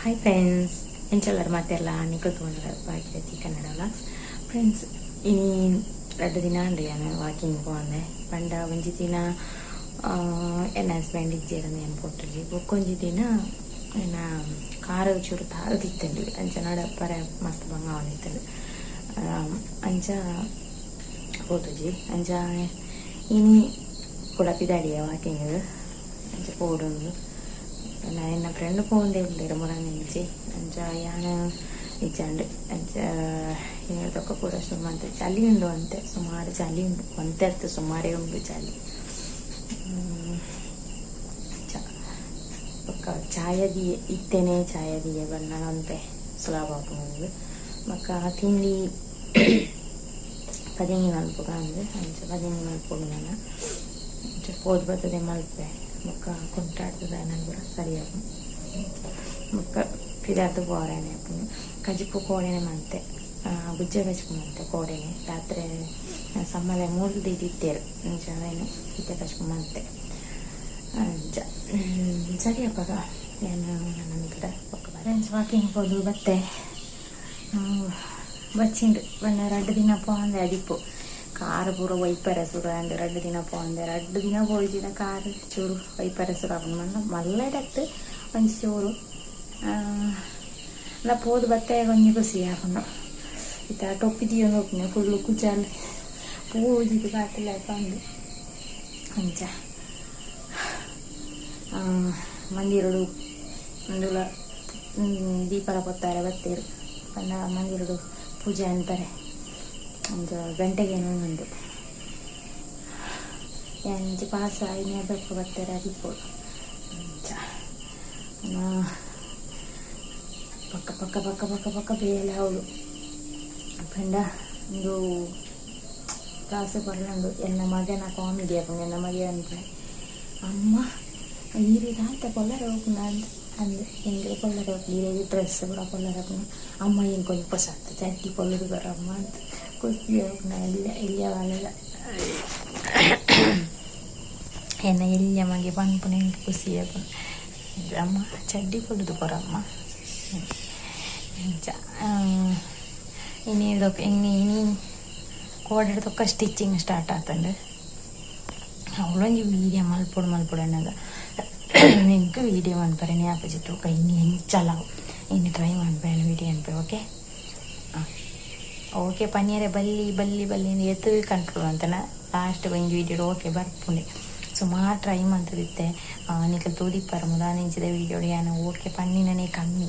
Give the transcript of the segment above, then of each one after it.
Hi friends ಎಂಚಲ್ಲರ ಮಾತೆಲ್ಲ ನಿಕಲ್ತ್ಕೊಂಡ್ರ Bhagyavati Kannada vlogs friends ಇನಿ ಎರಡು ದಿನ ಅಂಡ್ರಿ ನಾನು ವಾಕಿಂಗ್ ಹೋದೆ ಪಂಡ ಒಂಜಿ ದಿನ ಎನ್ನ ಹಸ್ಬೆಂಡ್ ಇಜ್ಜೇರ ಏನು ಪೊಟ್ಟಲ್ಲಿ ಬೊಕ್ಕೊಂಜಿ ದಿನ ಎನ್ನ ಕಾರ ಚೂರು ತಾಗದಿತ್ತಂಡು ಅಂಚ ನಡ ಪರ ಮಸ್ತ್ ಬಂಗ ಅವನಿತ್ತಂಡು ಅಂಚ ಹೋತುಜಿ ಅಂಚ ಇನಿ ಕೂಡ ಪಿದಾಡಿಯ ವಾಕಿಂಗ್ ಅಂಚ ಪೋಡೊಂದು ನನ್ನ ಎನ್ನ ಫ್ರೆಂಡ್ ಪೋಂದೆ ಉಳ್ಳೇರು ಮುರಂಗಿಂಚಿ ಅಂಚ ಯಾನ ಇಜ್ಜಂಡು ಅಂಚ ಇನ್ನೊಂದಕ್ಕ ಕೂಡ ಸುಮ್ಮಂತೆ ಚಳಿ ಉಂಡು ಅಂತೆ ಸುಮಾರು ಚಳಿ ಉಂಡು ಒಂತೆ ಅರ್ಥ ಸುಮಾರೇ ಉಂಡು ಚಳಿ ಹ್ಮ್. ಚ ಬೊಕ್ಕ ಚಾಯದಿ ಇತ್ತೇನೆ ಚಾಯದಿಗೆ ಬಣ್ಣ ಅಂತೆ ಸುಲಭ ಆಗ್ಬೋದು ಬೊಕ್ಕ ತಿಂಡಿ ಪದಿಂಗಿ ಮಲ್ಪುಗ ಅಂದು ಅಂಚ ಪದಿಂಗಿ ಮಲ್ಪುಗ ನಾನು ಅಂಚ ಪೋದ್ ಬರ್ತದೆ ಮಲ್ಪೆ ಬೊಕ್ಕ ಕುಂಟಾಡ್ತದ ನಂಗೆ ಕೂಡ ಸರಿಯಾಗಿ ಬೊಕ್ಕ ಫಿದಾರ್ಥ ಬೋರೇನೆ ಆಪುಂಡು ಕಜಿಪು ಕೋಡೆನೆ ಮಂತೆ ಗುಜ್ಜ ಕಜಿಪು ಮಂತೆ ಕೋಡೆನೆ ರಾತ್ರಿ ಸಮ್ಮಲೆ ಮೂರು ದಿದ್ದೇರು ಅಂಚ ಏನು ಇತ್ತೆ ಕಜಿಪು ಮಂತೆ ಅಂಚ ಹ್ಮ್, ಸರಿ ಅಪ್ಪಗ ಏನು ನನ್ನ ಕಡೆ ಬೊಕ್ಕ ಫ್ರೆಂಡ್ಸ್ ವಾಕಿಂಗ್ ಹೋದು ಬತ್ತೆ ಬಚ್ಚಿಂಡು ಬಣ್ಣ ಎರಡು ದಿನ ಪೋಂದೆ ಅದಿಪ್ಪು ಕಾರು ಪೂರ ವೈಪರ എൻ്റെ രണ്ട് ಎರಡು ದಿನ രണ്ട് ಎರಡು ದಿನ കാറ് ചൂറ് ಚೂರು ವೈಪರ ಸುರ ಆಪುಂಡು ಮಣ್ಣ. ಮಲ್ಲಡತ್ತು ಒಂಜಿ ಚೂರು. ಎಲ್ಲ ಪೋದು ಬತ್ತೆ ಒಂಜಿ ಖುಷಿ ಆಪುಂಡು ಇತ ಟೊಪ್ಪಿ ಹೋಗ್ನೆ ಫುಲ್ಲು ಕುಚಾಲು ಪೂಜಿದು ಬಾಟಿಲ್ಲ ಪಂಡು ಅಂಚ. ಆ, ಮಂದಿರಡು ಒಂದುಲ ದೀಪಲ ಕೊತ್ತಾರೆ ಬತ್ತೇರು. ಪಂಡ ಮಂದಿರಡು ಪೂಜೆ ಅಂತಾರೆ. ಒಂದು ಗಂಟೆಗೆ ಉಂಟು ಎಂಚ ಪಾಸ ಇನ್ನೇ ಬೆಕ್ಕು ಬರ್ತಾರೆ ಅದಿಪ್ಪೋಡು ಅಂಚ ನಾ- ಪಕ್ಕ ಪಕ್ಕ ಪಕ್ಕ ಪಕ್ಕ ಪಕ್ಕ ಬೇಲೆ ಅವಳು ಪಂಡ ಒಂದು ಕ್ಲಾಸ್ ಬರ್ಲಂಡು ಎನ್ನ ಮಗನ ಕಾಮಿಡಿ ಆಪುಂಡು ಎನ್ನ ಮಗ ಅಂತ ಅಮ್ಮ ಈ ರೀತಿ ಆಯ್ತಾ ಕೊಲ್ಲರ ಹೋಗ್ನ ಅಂತ ಅಂದು ಹೆಂಗೆ ಕೊಲ್ಲರ ಹೋಗ್ಲಿ ಈ ಡ್ರೆಸ್ ಕೂಡ ಕೊಲ್ಲರ ಹೋಗ್ನ ಅಮ್ಮ ಏನು ಕೊಂಚ ಪೊಸತ್ತ ಚಟ್ಟಿ ಕೊಲ್ಲರು ಬರಮ್ಮ ಅಂತ ini dok ini ini. Kuarder tuh kah stitching start aja nih, awalnya juga video mal pur mal puran nah, aja, ini ke video mal perenya apa jitu kah ini ini cila, ini try mal peren video ini oke, okay? ah. Okay ಪನ್ನೀರೆ ಬಲ್ಲಿ ಬಲ್ಲಿ ಬಲ್ಲಿ ಎತ್ತು control ಅಂತನ? Last ಒಂದು video okay ಬರ್ಪುಂಡೆ. ಸುಮಾರು try ಮಂತದಿತ್ತೆ ನಿಕ ತೂದಿಪ್ಪರ ಮುದ ನೆಂಚಿದ video ಯಾನು okay ಪಣ್ಣಿನೇ ಕಮ್ಮಿ.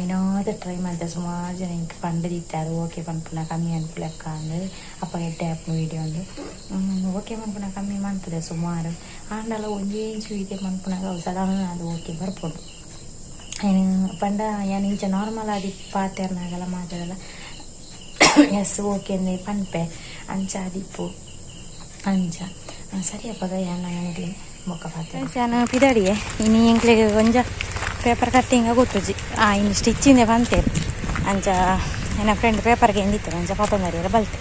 ಐನಾದ ಟ್ರೈ ಮಾಡ್ತೆ ಸುಮಾರು ಜನ ಪಂಡ ಪಂಡದಿತ್ತೆ ಅದು ಓಕೆ ಪನ್ಪುನ ಕಮ್ಮಿ ಅನ್ಪುಲೆಕ್ಕ ಅಂದ್ರೆ ಅಪ್ಪ ಎಡ್ಡೆ ಆಪ್ನ ವೀಡಿಯೋ ಒಂದು ಓಕೆ ಮನ್ಪುನ ಕಮ್ಮಿ ಮಾಡ್ತದೆ ಸುಮಾರು. ಆಂಡಲ ಒಂದೇ ಇಂಚು ವೀಡಿಯೋ ಮನ್ಪುನಾಗ ಸಡನ್ ಅದು ಓಕೆ ಬರ್ಬೋದು ಏನು, ಪಂಡ ಯಾನು ಇಂಚ ನಾರ್ಮಲ್ ಅಂದೆ ಪನ್ಪೆ ಅಂಚ ದೀಪು ಅಂಚ ಆ, ಸರಿ ಅಪ್ಪಗ ಯಾನ ನನಗೆ ಮೊಕ್ಕ ಪಾತೆ ನಾನು ಪಿದಾಡಿಯೇ ಇನ್ನು ಎಂಕ್ಲೆಗೆ ಕೊಂಚ ಪೇಪರ್ ಕಟ್ಟಿಂಗ ಗೊತ್ತುಜಿ ಆ ಇನ್ನು ಸ್ಟಿಚ್ಚಿಂದೆ ಬಂತೆ ಅಂಚ ನನ್ನ ಫ್ರೆಂಡ್ ಪೇಪರ್ಗೆ ಎಂದಿತ್ತು ಅಂಚ ಪಾಪಂದರಿಯರ ಬಲ್ತೆ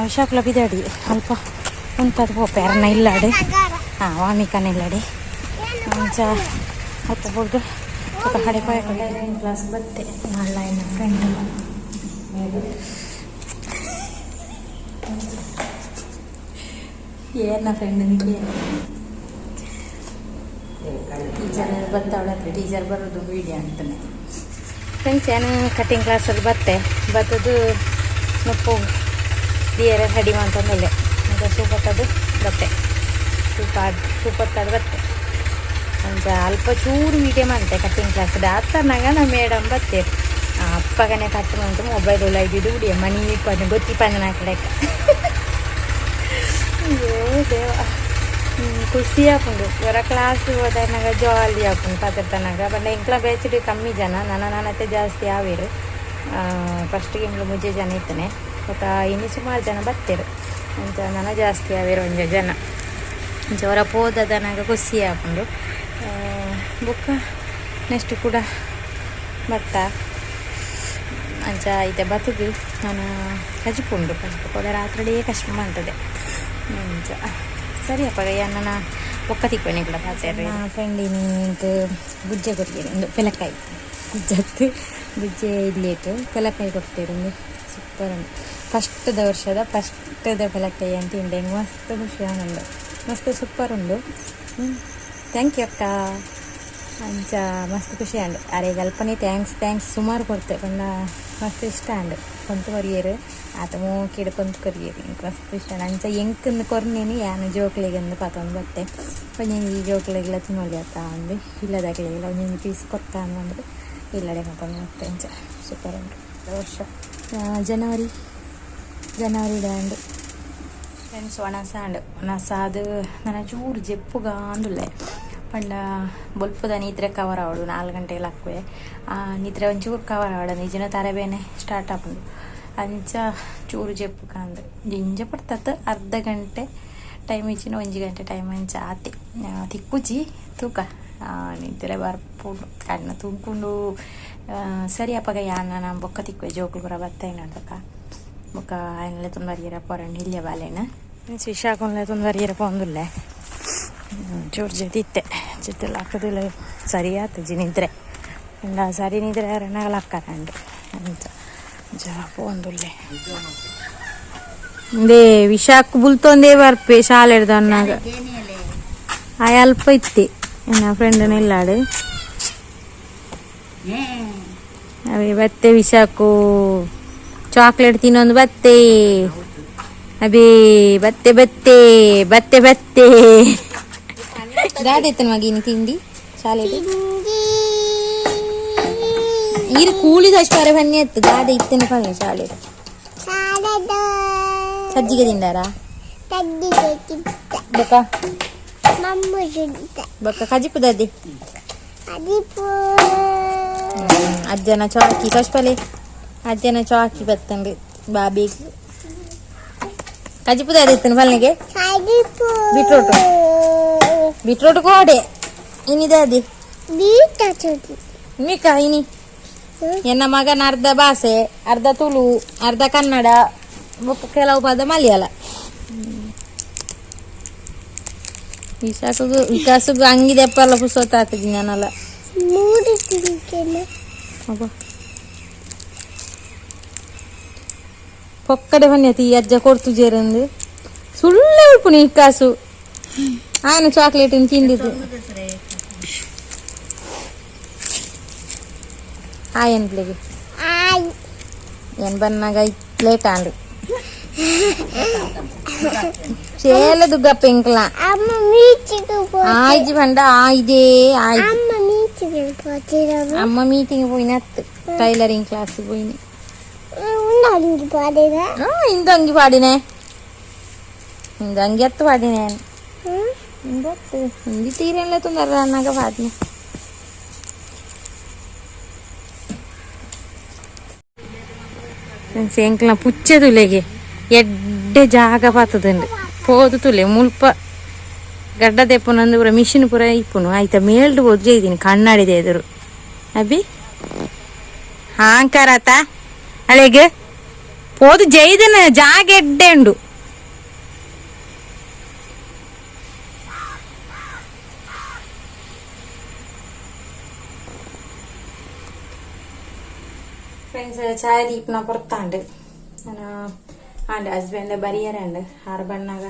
ವಿಶಾಖಲ ಪಿದಾಡಿ ಅಲ್ಪ ಉಂಟದು ಪೋಪೆ ಅರ್ನ ಇಲ್ಲಾಡೆ ಹಾಂ ವಾಮಿಕನ ಇಲ್ಲಾಡೆ ಅಂಚ ಮತ್ತೆ ಹುಡುಗ ಸ್ವಲ್ಪ ಪಾಯ ಕ್ಲಾಸ್ ಬತ್ತೆ ಫ್ರೆಂಡ್ ನನ್ನ ಏನ ಫ್ರೆಂಡ್ ಟೀಚರ್ ಬರ್ತಾವಳ ಟೀಚರ್ ಬರೋದು ವೀಡಿಯೋ ಅಂತಾನೆ. ಫ್ರೆಂಡ್ಸ್ ಏನು ಕಟ್ಟಿಂಗ್ ಕ್ಲಾಸಲ್ಲಿ ಬತ್ತೆ, ಬತ್ತದು ಸ್ವಲ್ಪ ದಿಯರ ರೆಡಿ ಮಾಡ್ಕೊಂಡಲ್ಲೇ ಈಗ ಸೂಪತ್ತದು ಬತ್ತೆ. ಸೂಪರ್ ಸೂಪತ್ತದು ಬತ್ತೆ. ಅಂಚ ಅಲ್ಪ ಚೂರು ವೀಡಿಯೋ ಮಾಡ್ತೆ ಕಟ್ಟಿಂಗ್ ಕ್ಲಾಸ್ ಆತನಾಗ ನಮ್ಮ ಮೇಡಮ್ ಬತ್ತೆ. ಅಪ್ಪಗನೆ ಕಟ್ ಮಾಡ್ತು ಮೊಬೈಲ್ ಲೈಟ್ ಉಡಿಯ ಮನೆ ಪನ್ನ ಗೊತ್ತಿ ಪನ್ನ ಕಡೆಕ ಅಯ್ಯೋ ದೇವ ಖುಷಿ ಆಪುಂಡು ಇವರ ಕ್ಲಾಸ್ ಹೋದನಾಗ ಜಾಲಿ ಆಪುಂಡು ಪದರ್ತನಾಗ ಬಟ್ ಎಂಕ್ಲ ಬೇಚಡಿ ಕಮ್ಮಿ ಜನ. ನನ್ನ ನನ್ನತ್ತೆ ಜಾಸ್ತಿ ಆವಿರು ಫಸ್ಟಿಗೆ ಎಂಕ್ಲು ಮುಂಜೆ ಜನ ಇತ್ತನೆ ಬಟ್ ಇನ್ನು ಸುಮಾರು ಜನ ಬತ್ತೇರು ಅಂತ ನನ ಜಾಸ್ತಿ ಆವಿರು ಒಂದು ಜನ. ಜ್ವರ ಪೋದದನಾಗ ಖುಷಿ ಆಪುಂಡು ಬುಕ್ಕ ನೆಕ್ಸ್ಟ್ ಕೂಡ ಭತ್ತ. ಅಂಚ, ಐತೆ ಬತ್ತದು. ನಾನು ಕಜಿಪುಂಡು ಕಜಿಪು ಕೂಡ ರಾತ್ರಿ ಕಷ್ಟ ಮಾಡ್ತದೆ ಸರಿ ಅಪ್ಪ ನನ್ನ ಒಕ್ಕ ತಿಕ್ಕೊನೆ ಕೂಡ ಪಾತ್ರೆ ಫ್ರೆಂಡಿನಿ ಗುಜ್ಜೆ ಕೊಟ್ಟಿದೆ ಒಂದು ಪೆಲಕಾಯಿ ಗುಜ್ಜೆ ಬುಜ್ಜೆ ಇಲ್ಲಿಟ್ಟು ಪೆಲಕಾಯಿ ಕೊಡ್ತಿರಂದು ಸೂಪರ್ ಉಂಟು ಫಸ್ಟ್ದ ವರ್ಷದ ಫಸ್ಟ್ದ ಪೆಲಕಾಯಿ ಅಂತ ಉಂಡೆ ಮಸ್ತ್ ಖುಷಿ ಆನಂದ ಮಸ್ತ್ ಸೂಪರ್ ಉಂಡು ಥ್ಯಾಂಕ್ ಯು ಅಕ್ಕ ಅಂಚ ಮಸ್ತ್ ಖುಷಿ ಆಂಡ್ ಅರೆ ಗಲ್ಪನೆ ಥ್ಯಾಂಕ್ಸ್ ಥ್ಯಾಂಕ್ಸ್ ಸುಮಾರು ಕೊಡ್ತೆ ಪಂಡ ಮಸ್ತ್ ಇಷ್ಟ ಪಂತು ಕೊರಿಯರು ಆತ ಮೂಕಿಡು ಪಂತು ಕೊರಿಯರು. ಮಸ್ತ್ ಇಷ್ಟ ಅಂಚ ಎಂಕಂದು ಕೊರ್ನೇನು ಯಾನು ಜೋಕ್ಲಿಗೆಂದು ಪಾತೊಂದು ಬತ್ತೆ ಒಂಜೊಂದು ಈ ಜೋಕ್ಲಿಗೆಲ್ಲ ತಿನ್ನೊಲಿ ಆತ ಅಂದು ಇಲ್ಲದಾಗಲಿಲ್ಲ ಒಂದೊಂದು ಪೀಸ್ ಕೊತ್ತ ಅಂದ್ರೆ ಇಲ್ಲಡೆ ಮತ್ತೊಂದು ಮತ್ತೆ ಅಂಚ ಸೂಪರ್ ಉಂಟು. ವರ್ಷ. ಜನವರಿ ಜನವರಿ ಡ್ಯಾಂಡ್. ಫ್ರೆಂಡ್ಸ್ ಒಣಸ ಅಂಡ್ ಒಣಸ ಅದು ನನ್ನ ಚೂರು ಜೆಪ್ಪುಗ ಅಂದುಲ್ಲೆ ಪಂಡ ಬೊಲ್ಪದ ನಿದ್ರೆ ಕವರ್ ಆವಡು ನಾಲ್ಕು ಗಂಟೆಗೆ ಹಾಕುವೆ ನಿದ್ರೆ ಒಂಚೂರು ಕವರ್ ಅವಳು ನಿಜನ ತರಬೇನೆ. ಸ್ಟಾರ್ಟ್ ಆಪುಂಡು ಅಂಚ ಚೂರು ಜೆಪ್ಪು ಕಾಂದು ಜಿಂಜ ಪಡ್ತತ್ ಅರ್ಧ ಗಂಟೆ ಟೈಮ್ ಇಚ್ಚಿನ ಒಂಜಿ ಗಂಟೆ ಟೈಮ್ ಅಂಚ ಆತೆ ಆ, ತಿಕ್ಕುಜಿ ತೂಕ ಆ, ನಿದ್ರೆ ಬರ್ಪುಂಡು ಕಣ್ಣು ತುಂಬ್ಕೊಂಡು ಆ, ಸರಿ ಅಪ್ಪಗ ಯಾನ ನಾನು ಬೊಕ್ಕ ತಿಕ್ಕುವೆ ಜೋಕುಲು ಕೂಡ ಬತ್ತಾಯಿನ ಅದಕ್ಕ ಬೊಕ್ಕ ఆయనలే తొందరగా పోరండి ఇల్లే వాళ్ళేనా శ్రీశాఖంలో తొందరగా పొందులే ಚೂರು ಜೊತೆ ಇತ್ತೆ ಜೊತೆ ಹಾಕೋದಿಲ್ಲ ಸರಿ ಆತು ನಿದ್ರೆ ಇಂದ ಸರಿ ನಿದ್ರೆ ರೆನಾಗಲ ಹಾಕಾರಂಡು ಅಂತ జర పోందులే. ఇందే విశాఖ బుల్తోందే వారు పేషాలు ఎడదన్నాక అయాలపై ఇత్తే నా ఫ్రెండ్ వెళ్ళాడు. అవి బత్తే విశాఖ చాక్లెట్ తినోంది బత్తే. అవి బత్తే బత్తే బత్తే బత్తే. దాదేత్తను మగిని తిండి. చాలేదు. ඊර ಕೂಲಿ දස්තර වෙන්නේ ඇත්ත. ගාඩ ඉත්තෙන කන්නේ ಶಾಲೆ ශාලේද. සජ්ජික දින්නාරා. සජ්ජික කිත්ත. බක. මම්මු ජුන්ත. බක කජිපු දදි. අදිපු. අජ්ජන චාකි කෂ්පලේ. අජ්ජන චාකි බත්තන්ගේ බාබේ. කජිපු දදි ඉත්තෙන පල්නගේ. කජිපු. බිට්‍රෝට. බිට්‍රෝට කොඩේ. ಎನ್ನ ಮಗನ ಅರ್ಧ ಭಾಷೆ ಅರ್ಧ ತುಳು ಅರ್ಧ ಕನ್ನಡ ಕೆಲವು ಪದ ಮಲಯಾಳ ವಿಶಾಖಗೂ ವಿಕಾಸಗೂ ಹಂಗಿದೆ ಅಪ್ಪಲ್ಲ ಪುಸ್ತಕ ಆಗ್ತದೆ ನಾನಲ್ಲ ಪೊಕ್ಕಡೆ ಬನ್ನಿ ಈ ಅಜ್ಜ ಕೊಡ್ತು ಜೇರಂದು ಸುಳ್ಳೆ ಉಪ್ಪು ನೀ ಕಾಸು ಆಯ್ನ ಚಾಕ್ಲೇಟ್ ತಿಂದಿದ್ದು తిండిది ఆయన ప్లేగి ಏನ್ ಬನ್ನಾಗ ಲೇಟ್ ಆಂಡು చేలదు గప్పెంకల అమ్మ మీచికి ఆయిజి పండ ఆయిదే ఆయిజి అమ్మ మీచికి పోతిరమ్మ అమ్మ మీటింగ్ పోయినత్తు టైలరింగ్ క్లాస్ పోయిన ఉండండి పాడిరా ఇంత అంగి పాడినే ఇంత అంగి ఎత్తు పాడినే ఇందత్తు ఇంది తీరేం తొందర అన్నాక పాడిన ಎಂಕ್ಲ ಪುಚ್ಚೆ ತುಲೆಗೆ ಎಡ್ಡೆ ಜಾಗ ಪಾತದುಂಡು ಪೋದು ತುಲೆ, ಮುಲ್ಪ ಗಡ್ಡ ದೆಪ್ಪನಂದು ಪೂರ, ಮಿಷಿನ್ ಪೂರ ಇಪ್ಪುನು. ಆಯ್ತಾ ಮೇಲ್ಡು ಹೋದ್ರೆ ಇದ್ದೀನಿ, ಕಣ್ಣಾಡಿದೆ ಎದುರು. ಅಬ್ಬಿ ಹಾಂಕಾರತ, ಅಳೆಗೆ. ಪೋದು ಜೈದನ ಜಾಗ ಎಡ್ಡೆ ಉಂಡು. ചായ തീപ്പണ പുറത്താണ്ട്. ആണ്ട് ഹസ്ബൻഡ് ബരിയറുണ്ട് ആറുബണ്ണാക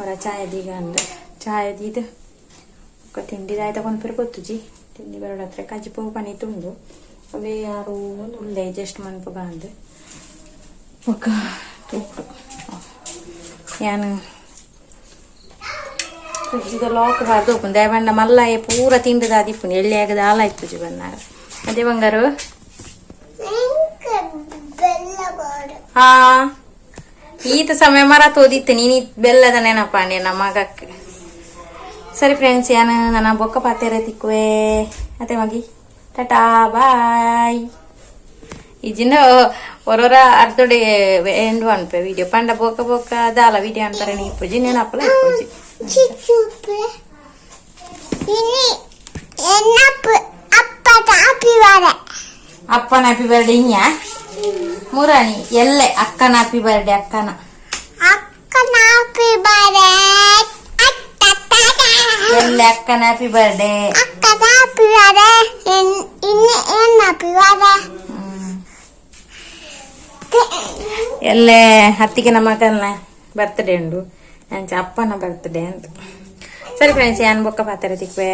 ഒരാ ചായ തീകാണ്ട് ചായ തീത് ഒക്കെ ತಿಂಡಿದಾಯ್ತ ಕೊನ್ಪೇರು ಗೊತ್ತುಜಿ ತಿಂಡಿ ಬರೋಡ ಹತ್ರ ಕಜ್ಜಿಪು ಪನಿ ತುಂಡು ಅಲ್ಲಿ ಯಾರು ಒಂದು ಜಸ್ಟ್ ಮನ್ಪುಗ ಅಂದು ಒಕ್ಕ ತೂಕು ಏನು ಫ್ರಿಜ್ಜಿದ ಲಾಕ್ ಹಾರ್ದು ಉಪ್ಪು ದೇವಣ್ಣ ಮಲ್ಲ ಪೂರ ತಿಂಡಿದಾದಿಪ್ಪು ಎಳ್ಳಿ ಆಗದ ಹಾಲಾಯ್ತು ಜಿ ಬಂದಾಗ ಅದೇ ಬಂಗಾರು ಹಾ ಈತ ಸಮಯ ಮರ ತೋದಿತ್ತು ನೀನು ಬೆಲ್ಲದ ನೆನಪಾನೆ ನಮ್ಮ ಮಗಕ್ಕೆ ಸರಿ ಫ್ರೆಂಡ್ಸ್ ಏನು ನನ್ನ ಬೊಕ್ಕ ಪಾತ್ರೆ ತಿಕ್ಕುವೆ ಅದೇ ಮಗಿ ಟಾಟಾ ಬಾಯ್ ಇಜಿನ ಒರೊರ ಅರ್ಧೊಡೆ ಎಂಡು ಅನ್ಪೆ ವಿಡಿಯೋ ಪಂಡ ಬೋಕ ಬೋಕ ದಾಲ ವಿಡಿಯೋ ಅಂತಾರೆ ನೀ ಪೂಜಿ ನೇನು ಅಪ್ಪಲ ಪೂಜಿ அப்பா ஹாப்பி வேற அப்பா ஹாப்பி வேற ಮೂರಾಣಿ ಎಲ್ಲೆ? ಅಕ್ಕನ ಹ್ಯಾಪಿ ಬರ್ಡೇ ಅಕ್ಕನ. ಅಕ್ಕನ ಹ್ಯಾಪಿ ಬರ್ಡೇ ಎಲ್ಲೆ ಅಕ್ಕನ ಹ್ಯಾಪಿ ಬರ್ಡೇ ಅಕ್ಕನ ಹ್ಯಾಪಿ ಬರ್ಡೇ ಇನ್ನು ಏನು ಹ್ಯಾಪಿ ಬರ್ಡೇ ಎಲ್ಲೆ? ಹತ್ತಿಗೆ ನಮ್ಮ ಅಕ್ಕನ ಬರ್ತ್ಡೇ ಉಂಡು. ಅಂಚ ಅಪ್ಪನ ಬರ್ತ್ಡೇ ಅಂತ ಸರಿ ಫ್ರೆಂಡ್ಸ್ ಏನು ಬೊಕ್ಕ ಪಾತ್ರೆ ತಿಕ್ವೆ